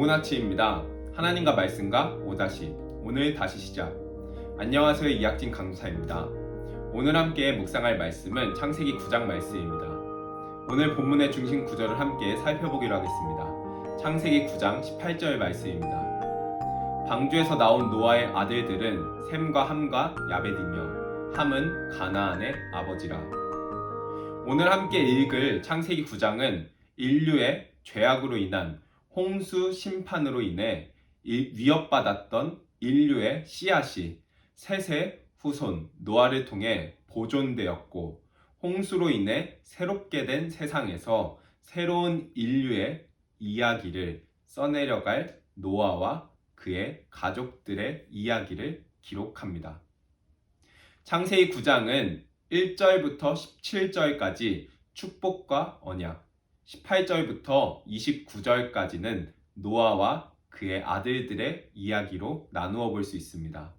좋은 아침입니다. 하나님과 말씀과 오다시 오늘 다시 시작. 안녕하세요 이학진 강사입니다. 오늘 함께 묵상할 말씀은 창세기 9장 말씀입니다. 오늘 본문의 중심 구절을 함께 살펴보기로 하겠습니다. 창세기 9장 18절 말씀입니다. 방주에서 나온 노아의 아들들은 셈과 함과 야벳이며 함은 가나안의 아버지라. 오늘 함께 읽을 창세기 9장은 인류의 죄악으로 인한 홍수 심판으로 인해 일- 위협받았던 인류의 씨앗이 셋의 후손 노아를 통해 보존되었고 홍수로 인해 새롭게 된 세상에서 새로운 인류의 이야기를 써내려갈 노아와 그의 가족들의 이야기를 기록합니다. 창세기 9장은 1절부터 17절까지 축복과 언약, 18절부터 29절까지는 노아와 그의 아들들의 이야기로 나누어 볼 수 있습니다.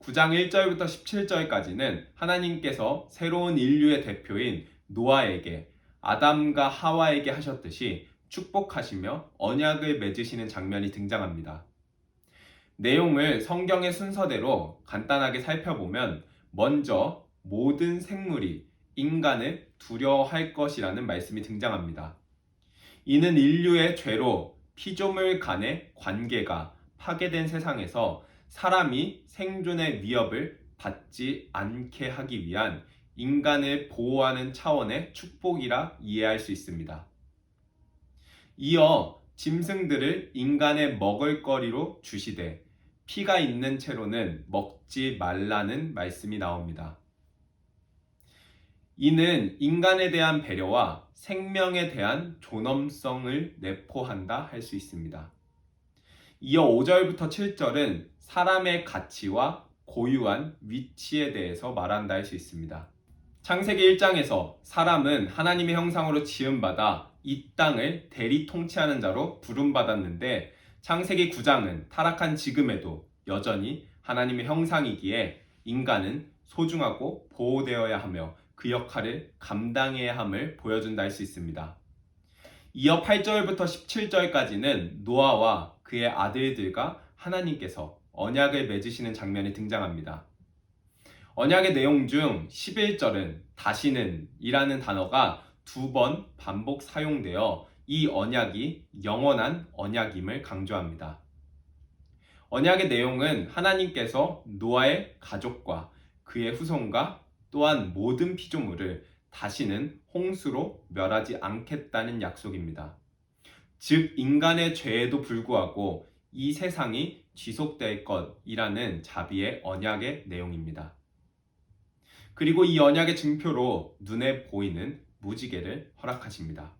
9장 1절부터 17절까지는 하나님께서 새로운 인류의 대표인 노아에게 아담과 하와에게 하셨듯이 축복하시며 언약을 맺으시는 장면이 등장합니다. 내용을 성경의 순서대로 간단하게 살펴보면 먼저 모든 생물이 인간을 두려워할 것이라는 말씀이 등장합니다. 이는 인류의 죄로 피조물 간의 관계가 파괴된 세상에서 사람이 생존의 위협을 받지 않게 하기 위한 인간을 보호하는 차원의 축복이라 이해할 수 있습니다. 이어 짐승들을 인간의 먹을거리로 주시되 피가 있는 채로는 먹지 말라는 말씀이 나옵니다. 이는 인간에 대한 배려와 생명에 대한 존엄성을 내포한다 할 수 있습니다. 이어 5절부터 7절은 사람의 가치와 고유한 위치에 대해서 말한다 할 수 있습니다. 창세기 1장에서 사람은 하나님의 형상으로 지음받아 이 땅을 대리 통치하는 자로 부름받았는데 창세기 9장은 타락한 지금에도 여전히 하나님의 형상이기에 인간은 소중하고 보호되어야 하며 그 역할을 감당해야 함을 보여준다 할 수 있습니다. 이어 8절부터 17절까지는 노아와 그의 아들들과 하나님께서 언약을 맺으시는 장면이 등장합니다. 언약의 내용 중 11절은 다시는 이라는 단어가 두 번 반복 사용되어 이 언약이 영원한 언약임을 강조합니다. 언약의 내용은 하나님께서 노아의 가족과 그의 후손과 또한 모든 피조물을 다시는 홍수로 멸하지 않겠다는 약속입니다. 즉, 인간의 죄에도 불구하고 이 세상이 지속될 것이라는 자비의 언약의 내용입니다. 그리고 이 언약의 증표로 눈에 보이는 무지개를 허락하십니다.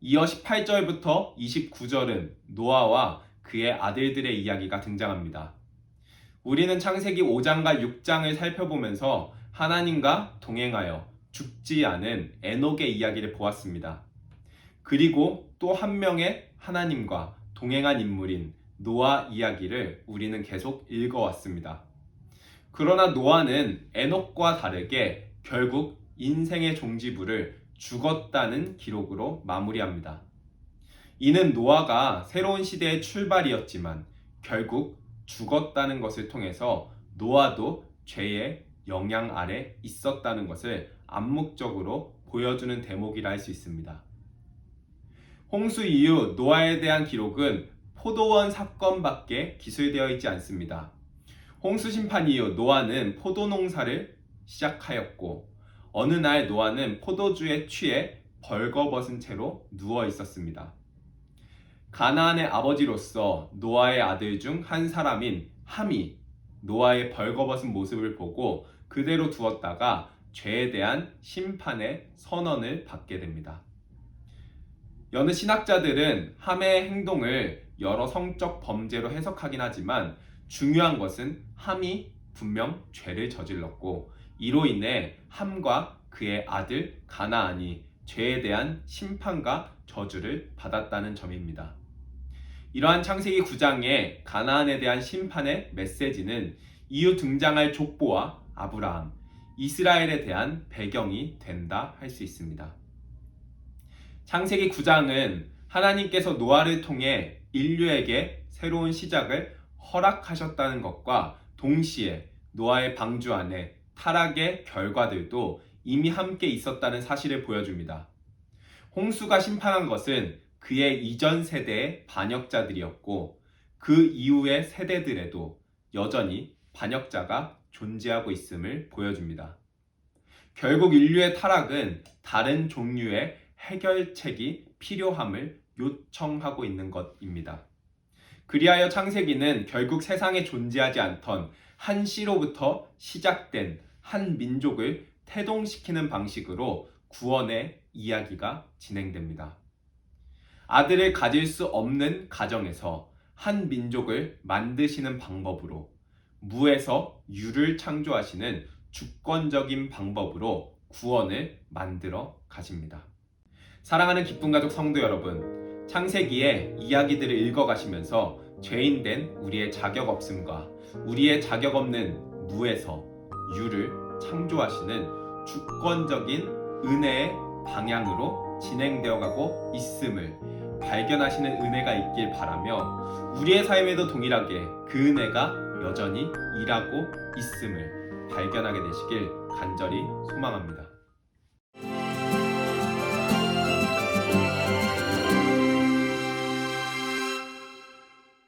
이어 18절부터 29절은 노아와 그의 아들들의 이야기가 등장합니다. 우리는 창세기 5장과 6장을 살펴보면서 하나님과 동행하여 죽지 않은 에녹의 이야기를 보았습니다. 그리고 또 한 명의 하나님과 동행한 인물인 노아 이야기를 우리는 계속 읽어왔습니다. 그러나 노아는 에녹과 다르게 결국 인생의 종지부를 죽었다는 기록으로 마무리합니다. 이는 노아가 새로운 시대의 출발이었지만 결국 죽었다는 것을 통해서 노아도 죄의 영향 아래 있었다는 것을 암묵적으로 보여주는 대목이라 할 수 있습니다. 홍수 이후 노아에 대한 기록은 포도원 사건밖에 기술되어 있지 않습니다. 홍수 심판 이후 노아는 포도 농사를 시작하였고 어느 날 노아는 포도주에 취해 벌거벗은 채로 누워 있었습니다. 가나안의 아버지로서 노아의 아들 중 한 사람인 함이 노아의 벌거벗은 모습을 보고 그대로 두었다가 죄에 대한 심판의 선언을 받게 됩니다. 여느 신학자들은 함의 행동을 여러 성적 범죄로 해석하긴 하지만 중요한 것은 함이 분명 죄를 저질렀고 이로 인해 함과 그의 아들 가나안이 죄에 대한 심판과 저주를 받았다는 점입니다. 이러한 창세기 9장의 가나안에 대한 심판의 메시지는 이후 등장할 족보와 아브라함, 이스라엘에 대한 배경이 된다 할 수 있습니다. 창세기 9장은 하나님께서 노아를 통해 인류에게 새로운 시작을 허락하셨다는 것과 동시에 노아의 방주 안에 타락의 결과들도 이미 함께 있었다는 사실을 보여줍니다. 홍수가 심판한 것은 그의 이전 세대의 반역자들이었고 그 이후의 세대들에도 여전히 반역자가 존재하고 있음을 보여줍니다. 결국 인류의 타락은 다른 종류의 해결책이 필요함을 요청하고 있는 것입니다. 그리하여 창세기는 결국 세상에 존재하지 않던 한 씨로부터 시작된 한 민족을 태동시키는 방식으로 구원의 이야기가 진행됩니다. 아들을 가질 수 없는 가정에서 한 민족을 만드시는 방법으로 무에서 유를 창조하시는 주권적인 방법으로 구원을 만들어 가십니다. 사랑하는 기쁨 가족 성도 여러분, 창세기의 이야기들을 읽어가시면서 죄인된 우리의 자격 없음과 우리의 자격 없는 무에서 유를 창조하시는 주권적인 은혜의 방향으로 진행되어 가고 있음을 발견하시는 은혜가 있길 바라며 우리의 삶에도 동일하게 그 은혜가 여전히 일하고 있음을 발견하게 되시길 간절히 소망합니다.